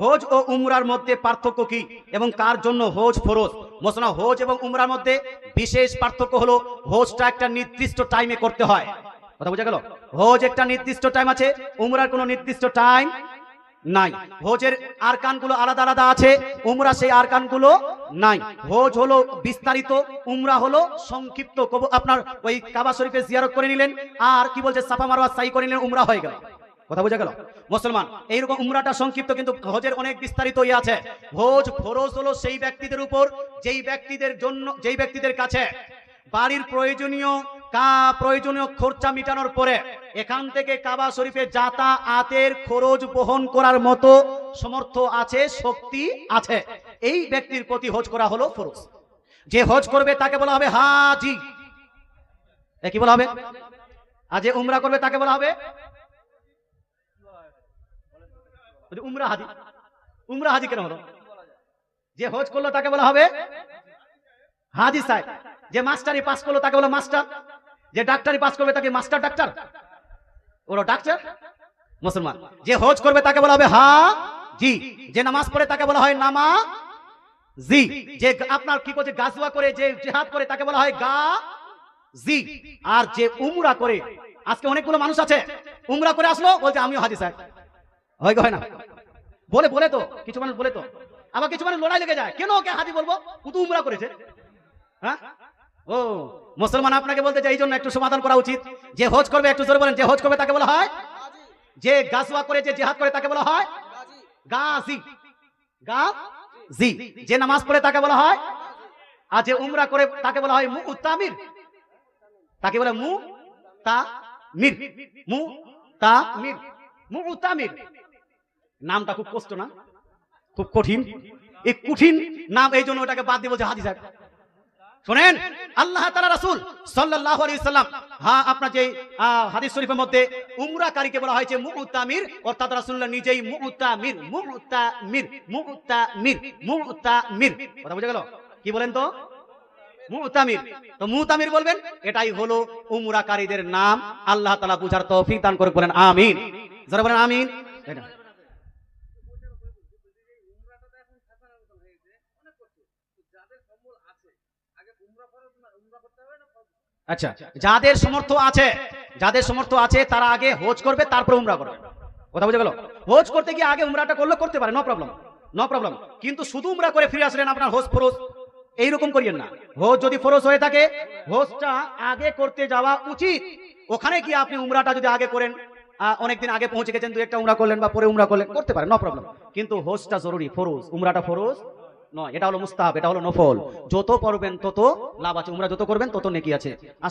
হজ ও উমরার মধ্যে পার্থক্য কি এবং কার জন্য হজ ফরজ? মোসনা হজ এবং উমরার মধ্যে বিশেষ পার্থক্য হলো হজটা একটা নির্দিষ্ট টাইমে করতে হয়। কথা বোঝা গেল? হজ একটা নির্দিষ্ট টাইম আছে, উমরার কোনো নির্দিষ্ট টাইম নাই। হজের আরকানগুলো আলাদা আলাদা আছে, উমরা সেই আরকানগুলো নাই। হজ হলো বিস্তারিত, উমরা হলো সংক্ষিপ্ত। আপনার ওই কাবা শরীফে জিয়ারত করে নিলেন, আর কি বলছে, সাফা মারওয়া সাই করে নিলেন, উমরা হয়ে গেল। কথা বোঝা গেল? মুসলমান, এইরকম উমরাটা সংক্ষিপ্ত কিন্তু হজের অনেক বিস্তারিত ইয়ে আছে। হজ ফরজ হলো সেই ব্যক্তিদের উপর, যেই ব্যক্তিদের জন্য, যেই ব্যক্তিদের কাছে বাড়ির প্রয়োজনীয় কা, প্রয়োজনীয় খরচা মেটানোর পরে এখান থেকে কাবা শরীফে যাতায়াতের খরচ বহন করার মতো সমর্থ আছে, শক্তি আছে। এই ব্যক্তির প্রতি হজ করা হলো ফরজ। যে হজ করবে তাকে বলা হবে হাজি। কি বলা হবে? আর যে উমরা করবে তাকে বলা হবে ওই যে উমরা হাজি উমরা হাজি কেন হলো? যে হজ করল তাকে বলা হবে হাজি সাহেব। যে মাস্টারি পাস করল তাকে বলো মাস্টার। যে ডাক্তারি পাস করবে তাকে মাস্টার ডাক্তার। ওরা ডাক্তার মুসলমান। যে হজ করবে তাকে বলা হবে হা জি যে নামাজ পড়ে তাকে বলা হয় নামা জি যে আপনার কি করছে গাজুয়া করে, যে জেহাদ করে তাকে বলা হয় গা জি আর যে উমরা করে, আজকে অনেকগুলো মানুষ আছে। উমরা করে আসলো, বলছে, আমিও হাজি সাহেব। হয় হয় না। বলে বলে তো কিছু মানুষ বলে তো। আবার কিছু মানুষ লড়াই লেগে যায়। কেন ওকে হাজি বলব? ও তো উমরা করেছে। হ্যাঁ? ও মুসলমান আপনাকে বলতে চাই এই জন্য একটু সমাধান করা উচিত। যে হজ করবে একটু জোরে বলেন যে হজ করবে তাকে বলা হয়? যে গাছুয়া করে যে জেহাদ করে তাকে বলা হয়? গাজি। গা জি যে নামাজ পড়ে তাকে বলা হয়? আর যে উমরা করে তাকে বলা হয় মুতামির। তাকে বলে মু তা মির মু তা মির মুতামির। নামটা খুব কষ্ট না? খুব কঠিন? এই কঠিন নাম, এই জন্য ওটাকে বাদ দিয়ে বলছে হাদিস শোনেন, আল্লাহ তাআলা রাসূল সাল্লাল্লাহু আলাইহি সাল্লাম হ্যাঁ আপনার যে হাদিস শরীফের মধ্যে উমরাকারীকে বলা হয়েছে মুতামির, অর্থাৎ রাসূলুল্লাহ নিজেই মুতামির মুতামির মুতামির মুতামির। কথা বুঝা গেল? কি বলেন তো? মুতামির। তো মুতামির বলবেন, এটাই হলো উমরাকারীদের নাম, আল্লাহ তাআলা বুঝার তৌফিক দান করে বলেন আমিন। যারা বলেন আমিন। এটা আচ্ছা যাদের সমর্থ আছে, যাদের সমর্থ আছে, তারা আগে হোজ করবে, তারপর উমরা করবে। কথা বুঝে গেল? হোজ করতে গিয়ে আগে উমরাটা করলে করতে পারে নো প্রবলেম নো প্রবলেম কিন্তু শুধু উমরা করে ফিরে আসলেন আপনার হোজ ফরজ, এইরকম করিয়েন না। হোজ যদি ফরজ হয়ে থাকে, হোজটা আগে করতে যাওয়া উচিত। ওখানে গিয়ে আপনি উমরাটা যদি আগে করেন অনেকদিন আগে পৌঁছে গেছেন দু একটা উমরা করলেন বা পরে উমরা করলেন, করতে পারেন নো প্রবলেম কিন্তু হোজটা জরুরি, ফরজ, উমরাটা ফরজ নয়। এটা হলো মুস্তাহাব, এটা হলো নফল। যত পড়বেন তত লাভ আছে। উমরা যত করবেন তত নেকি আছে। আশা